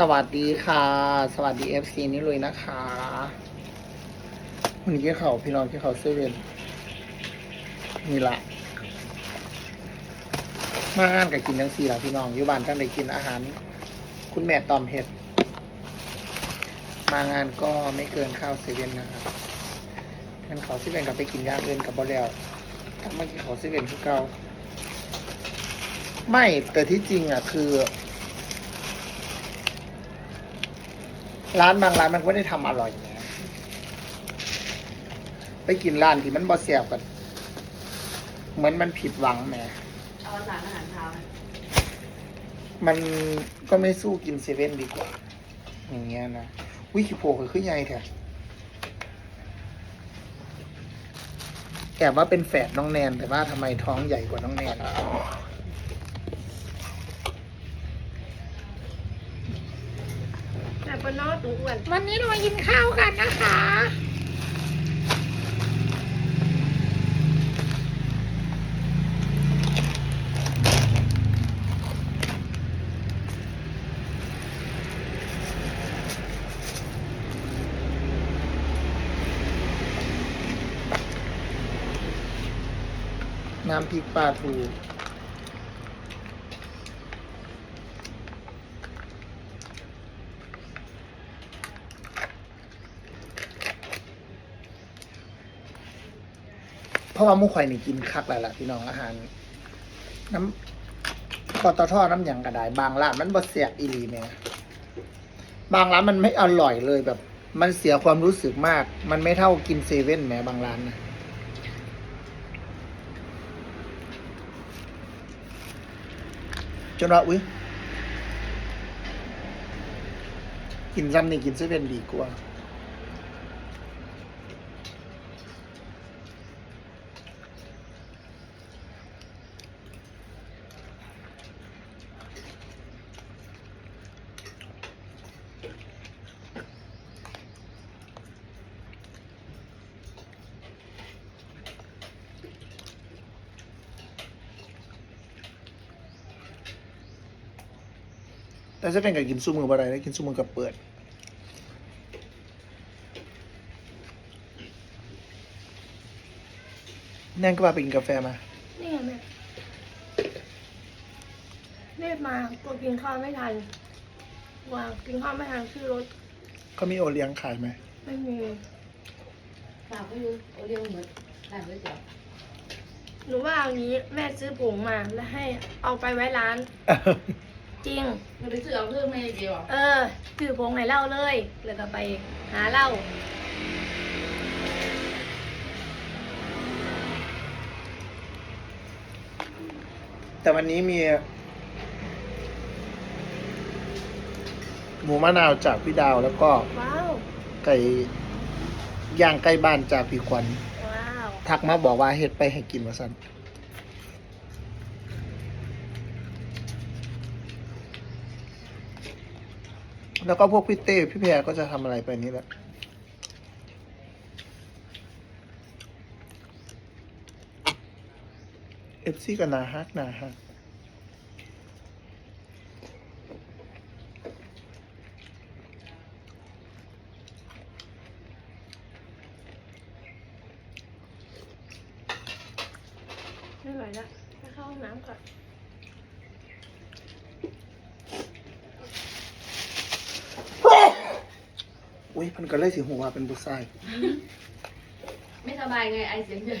สวัสดีค่ะ สวัสดีเอฟซีนี่เลยนะคะวันนี้กินเขาพี่น้องกินเขาเซเว่นนี่ละมางานกับกินทั้งสี่หล่ะพี่น้องอยู่บ้านจังได้กินอาหาร คุณแม่ตอมเห็ด มางานก็ไม่เกินข้าวเซเว่นนะครับงั้นเขาเซเว่นกับไปกินย่างเอื่นกับบอแล้วกลับมากินเขาเซเว่นคือเก่าไม่แต่ที่จริงอะคือ ร้านบางร้านมันก็ไม่ได้ทำอร่อยนะไปกินร้านที่มันบอเสียบกัน เหมือนมันผิดหวังแหมเอาสารอาหารเช้าไหมมันก็ไม่สู้กินเซเว่นดีกว่า อย่างเงี้ยนะวิคิโพคือขึ้นใหญ่แท้แอบว่าเป็นแฝดน้องแนนแต่ว่าทำไมท้องใหญ่กว่าน้องแนน แต่ปนอตูอ้วนวันนี้เรามากินข้าวกันนะคะ น้ำพริกปลาทู เพราะว่ามุข่อยนี่กินคักแล้วล่ะพี่น้องอาหาร น้ำปตทน้ำหยังกระไดบางร้านมันบ่เสียอีหลีแหม่ยบางร้านมันไม่อร่อยเลยแบบ มันเสียความรู้สึกมาก มันไม่เท่ากินเซเว่นแหมบางร้านนะจนว่าอุ้ยกินซ้ำนี่กินเซเว่นดีกว่า แต่จะเป็นกับกินซูมือบ่ได้นะกินซูมือกับเปิดแน่นก็มาไปกินกาแฟมานี่ไงแม่รีบมาตัวกินข้าวไม่ทันวางกินข้าวไม่ทันชื่อรถเขามีโอเลี้ยงขายไหมไม่มีฝากไว้ดูโอเลี้ยงเหมือนร้านก๋วยเตี๋ยวหนูว่าเอางี้แม่ซื้อผงมาแล้วให้เอาไปไว้ร้าน จริง มันไปซื้อเอาเพิ่มไม่เดียวอะเออซื้อผงให้เหล้าเลย แล้วก็ไปหาเหล้าแต่วันนี้มี หมูมะนาวจากพี่ดาวแล้วก็ว้าว ไก่ย่างไก่บ้านจากพี่ขวัญว้าว ทักมาบอกว่าเฮ็ดไปให้กินมาสั่น แล้วก็พวกพี่เต้พี่แพรก็จะทำอะไรไปนี่แหละเอฟซีกับนาฮักนาฮักไม่ไหวแล้วไปเข้าห้องน้ำก่อน อุ้ยมันก็เลยสิหัวาเป็นบุษาย ไม่สบายไงไอเสียงใหญ่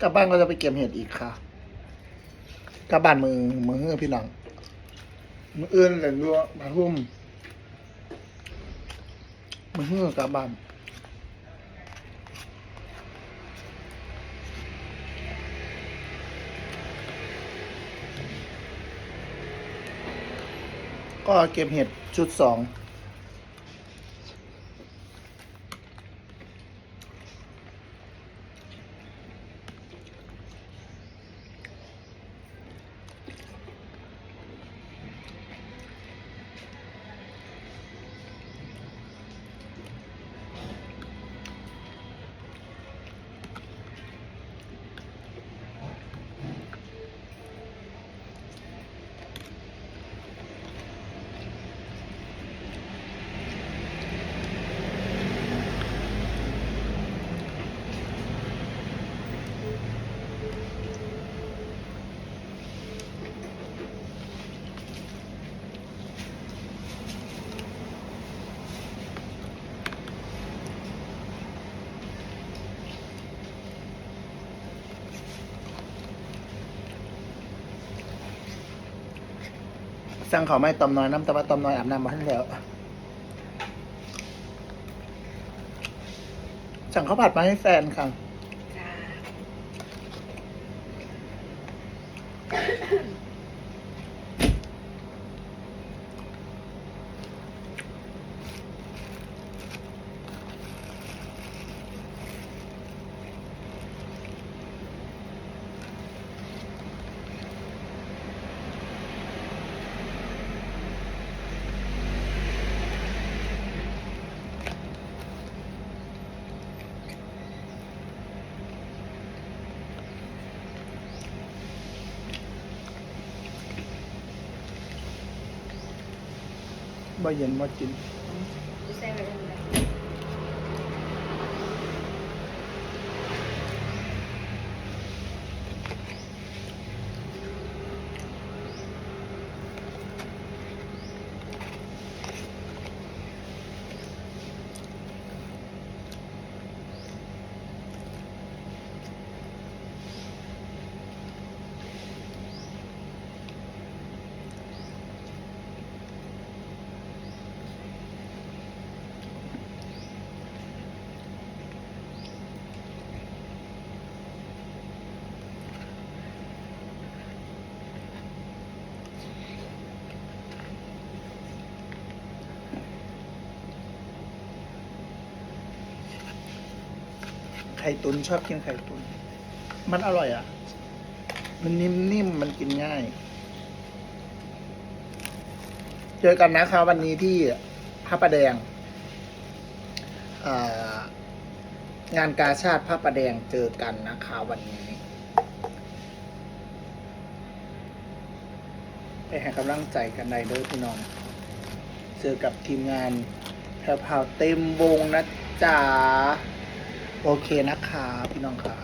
กลับบ้านก็จะไปเก็บเห็ดอีกค่ะ กลับบ้านมือมือเฮือพี่น้องมือเอื้อนแหล่งด้วยผาหุ้มมือเฮือกลับบ้านก็เก็บเห็ดชุดสอง สั่งเขาไม่ต้มน้อยน้ำแต่ว่าต้มน้อยอาบน้ำมาให้แล้วสั่งข้าวผัดมาให้แฟนค่ะ บ่เย็นบ่กิน ข่ตุนชอบกินไข่ตุน มันอร่อยอะ มันนิ่มๆ มันกินง่าย เจอกันนะคะวันนี้ที่พระประแดง งานกาชาติพระประแดงเจอกันนะคะวันนี้ไปให้กำลังใจกันได้เด้อพี่น้อง เจอกับทีมงานแพรวๆเต็มวงนะจ๊ะ โอเคนะคะพี่น้องค่ะ